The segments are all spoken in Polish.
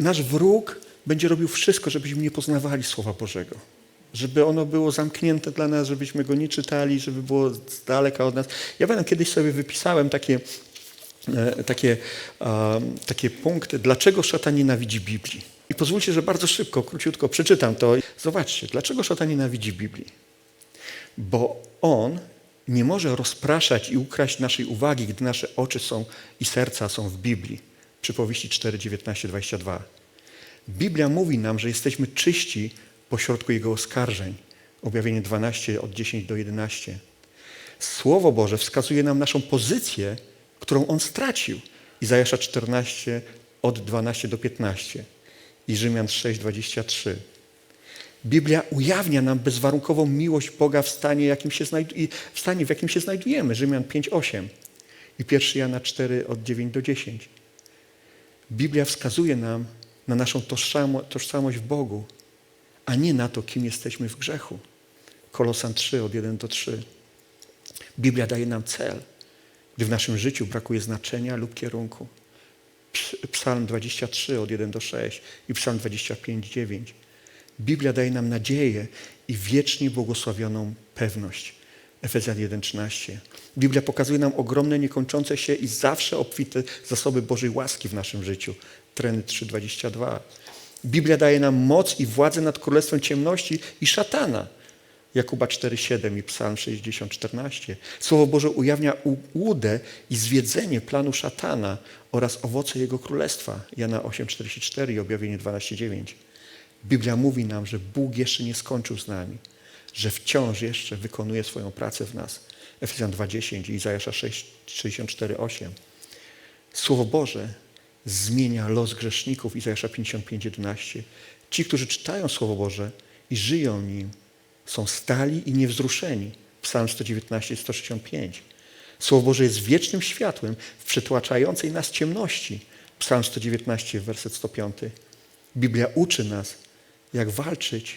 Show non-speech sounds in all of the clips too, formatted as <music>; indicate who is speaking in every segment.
Speaker 1: nasz wróg będzie robił wszystko, żebyśmy nie poznawali Słowa Bożego. Żeby ono było zamknięte dla nas, żebyśmy go nie czytali, żeby było z daleka od nas. Ja pamiętam, kiedyś sobie wypisałem takie, e, takie, takie punkty, dlaczego szatan nienawidzi Biblii. I pozwólcie, że bardzo szybko, króciutko przeczytam to. Zobaczcie, dlaczego szatan nienawidzi Biblii. Bo on nie może rozpraszać i ukraść naszej uwagi, gdy nasze oczy są i serca są w Biblii. Przypowieści 4, 19, 22. Biblia mówi nam, że jesteśmy czyści pośrodku Jego oskarżeń. Objawienie 12 od 10 do 11. Słowo Boże wskazuje nam naszą pozycję, którą On stracił. Izajasza 14 od 12 do 15 i Rzymian 6, 23. Biblia ujawnia nam bezwarunkową miłość Boga w stanie, jakim się w stanie, w jakim się znajdujemy. Rzymian 5, 8 i 1 Jana 4 od 9 do 10. Biblia wskazuje nam na naszą tożsamo- tożsamość w Bogu, a nie na to, kim jesteśmy w grzechu. Kolosan 3 od 1 do 3. Biblia daje nam cel, gdy w naszym życiu brakuje znaczenia lub kierunku. Ps- Psalm 23 od 1 do 6 i Psalm 25, 9. Biblia daje nam nadzieję i wiecznie błogosławioną pewność. Efezjan 1:13. Biblia pokazuje nam ogromne, niekończące się i zawsze obfite zasoby Bożej łaski w naszym życiu. Treny 3:22. Biblia daje nam moc i władzę nad królestwem ciemności i szatana. Jakuba 4:7 i Psalm 60:14. Słowo Boże ujawnia łudę i zwiedzenie planu szatana oraz owoce jego królestwa. Jana 8:44 i Objawienie 12:9. Biblia mówi nam, że Bóg jeszcze nie skończył z nami, że wciąż jeszcze wykonuje swoją pracę w nas. Efezjan 2:10 i Izajasza 6, 64:8. Słowo Boże zmienia los grzeszników. Izajasza 55:11. Ci, którzy czytają Słowo Boże i żyją nim, są stali i niewzruszeni. Psalm 119, 165. Słowo Boże jest wiecznym światłem w przetłaczającej nas ciemności. Psalm 119, werset 105. Biblia uczy nas, jak walczyć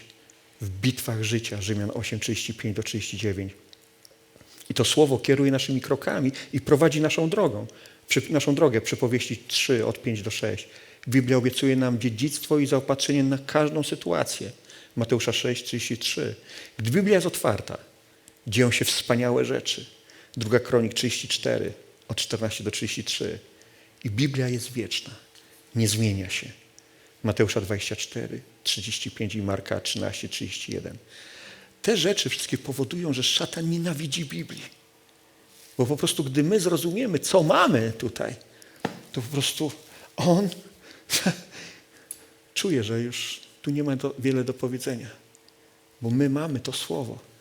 Speaker 1: w bitwach życia. Rzymian 8, 35 do 39. I to słowo kieruje naszymi krokami i prowadzi naszą drogą. Naszą drogę, przypowieści 3 od 5 do 6. Biblia obiecuje nam dziedzictwo i zaopatrzenie na każdą sytuację. Mateusza 6, 33. Gdy Biblia jest otwarta, dzieją się wspaniałe rzeczy. Druga Kronik 34, od 14 do 33. I Biblia jest wieczna, nie zmienia się. Mateusza 24, 35 i Marka 13, 31. Te rzeczy wszystkie powodują, że szatan nienawidzi Biblii. Bo po prostu, gdy my zrozumiemy, co mamy tutaj, to po prostu on <laughs> czuje, że już tu nie ma do, wiele do powiedzenia. Bo my mamy to słowo.